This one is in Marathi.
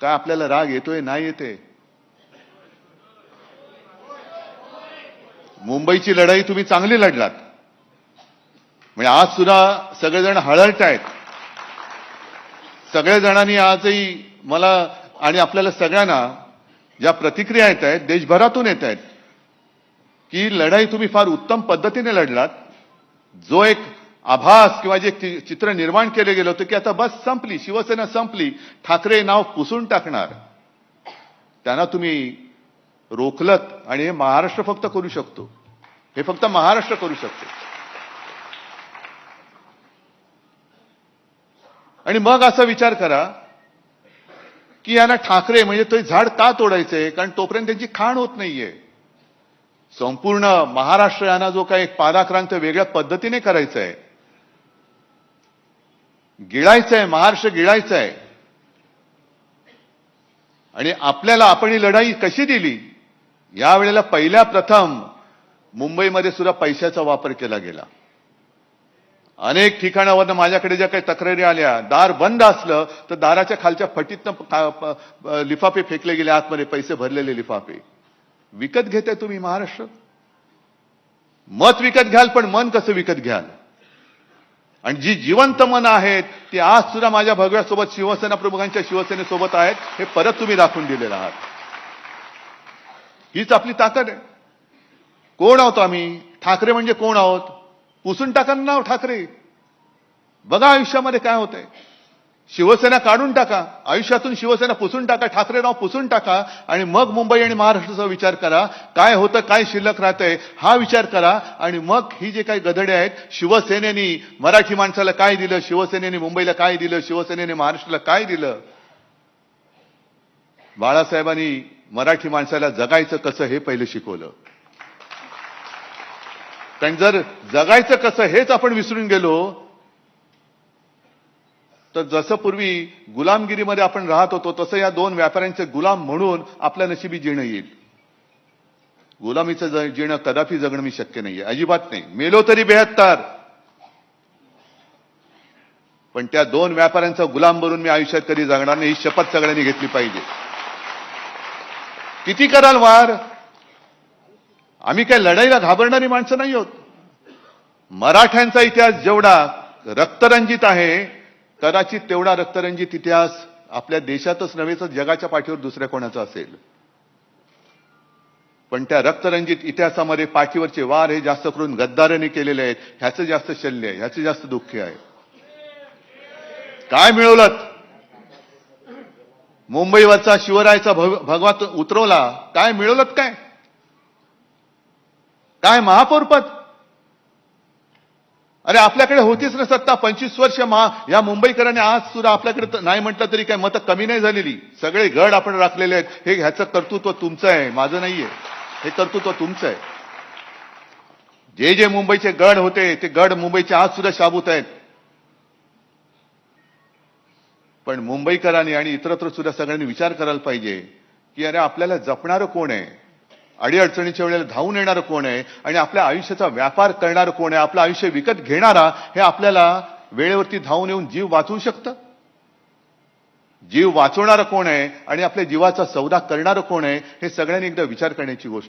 काय आपल्याला राग येतोय नाही येते मुंबईची लढाई तुम्ही चांगली लढलात. म्हणजे आज सुद्धा सगळेजण हळहळत आहेत. सगळ्या जणांनी आजही मला आणि आपल्याला सगळ्यांना ज्या प्रतिक्रिया येत आहेत देशभरातून येत आहेत की लढाई तुम्ही फार उत्तम पद्धतीने लढलात जो एक आभास किंवा जे चित्र निर्माण केले गेलं होतं की आता बस संपली शिवसेना संपली ठाकरे नाव पुसून टाकणार. त्यांना तुम्ही रोखलत आणि हे महाराष्ट्र फक्त करू शकतो. हे फक्त महाराष्ट्र करू शकतो. आणि मग असा विचार करा की यांना ठाकरे म्हणजे ते झाड का तोडायचंय कारण तोपर्यंत त्यांची खाण होत नाहीये. संपूर्ण महाराष्ट्र यांना जो काही एक पादाक्रांत वेगळ्या पद्धतीने करायचा आहे गिळायचं आहे महाराष्ट्र गिळायचं आहे आणि आपल्याला आपण ही लढाई कशी दिली? यावेळेला पहिल्या प्रथम मुंबईमध्ये सुद्धा पैशाचा वापर केला गेला. अनेक ठिकाणावरनं माझ्याकडे ज्या काही तक्रारी आल्या दार बंद असलं तर दाराच्या खालच्या फटीतनं लिफाफे फेकले गेले आतमध्ये पैसे भरलेले लिफाफे. विकत घेताय तुम्ही महाराष्ट्र? मत विकत घ्याल पण मन कसं विकत घ्याल? आणि जी जिवंत मन आहेत ती आज सुद्धा माझ्या भगव्यासोबत शिवसेना प्रमुखांच्या शिवसेनेसोबत आहेत हे परत तुम्ही दाखवून दिलेलं आहात. हीच आपली ताकद आहे. कोण आहोत आम्ही? ठाकरे म्हणजे कोण आहोत? पुसून टाका नाव ठाकरे. बघा आयुष्यामध्ये काय होतंय. शिवसेना काढून टाका आयुष्यातून शिवसेना पुसून टाका ठाकरे नाव पुसून टाका आणि मग मुंबई आणि महाराष्ट्राचा विचार करा काय होतं काय शिल्लक राहतंय हा विचार करा आणि मग ही जे काही गधडे आहेत शिवसेनेनी मराठी माणसाला काय दिलं शिवसेनेने मुंबईला काय दिलं शिवसेनेने महाराष्ट्राला काय दिलं? बाळासाहेबांनी मराठी माणसाला जगायचं कसं हे पहिलं शिकवलं. कारण जर जगायचं कसं हेच आपण विसरून गेलो तर जसं पूर्वी गुलामगिरीमध्ये आपण राहत होतो तसं या दोन व्यापाऱ्यांचे गुलाम म्हणून आपल्या नशिबी जिणं येईल. गुलामीचं जिणं कदापि जगणं मी शक्य नाहीये. अजिबात नाही. मेलो तरी बेहत्तर. पण त्या दोन व्यापाऱ्यांचा गुलाम बनून मी आयुष्यात कधी जगणार नाही ही शपथ सगळ्यांनी घेतली पाहिजे. किती कराल वार? आम्ही काय लढाईला घाबरणारी माणसं नाही आहोत. मराठ्यांचा इतिहास जेवढा रक्तरंजित आहे कदाचित तेवढा रक्तरंजित इतिहास आपल्या देशातच नव्हे तर जगाच्या पाठीवर दुसऱ्या कोणाचा असेल. पण त्या रक्तरंजित इतिहासामध्ये पाठीवरचे वार हे जास्त करून गद्दाराने केलेले आहेत. ह्याचं जास्त शल्य आहे ह्याचं जास्त दुःख आहे. काय मिळवलं मुंबईवरचा शिवरायचा भग- उतरवला. काय मिळवलं काय? काय महापौरपद? अरे आपल्याकडे होतीच ना सत्ता. पंचवीस वर्ष महा या मुंबईकरांनी आज सुद्धा आपल्याकडे नाही म्हटलं तरी काय मतं कमी नाही झालेली. सगळे गड आपण राखलेले आहेत. हे ह्याचं कर्तृत्व तुमचं आहे. माझं नाहीये. हे कर्तृत्व तुमचं आहे. जे जे मुंबईचे गड होते ते गड मुंबईचे आज सुद्धा शाबूत आहेत. पण मुंबईकरांनी आणि इतरत्र सुद्धा सगळ्यांनी विचार करायला पाहिजे की अरे आपल्याला जपणारं कोण आहे? अडीअडचणीच्या वेळेला धावून येणारं कोण आहे आणि आपल्या आयुष्याचा व्यापार करणारं कोण आहे आपलं आयुष्य विकत घेणारा हे आपल्याला वेळेवरती धावून येऊन जीव वाचवू शकतं? जीव वाचवणारं कोण आहे आणि आपल्या जीवाचा सौदा करणारं कोण आहे हे सगळ्यांनी एकदा विचार करण्याची गोष्ट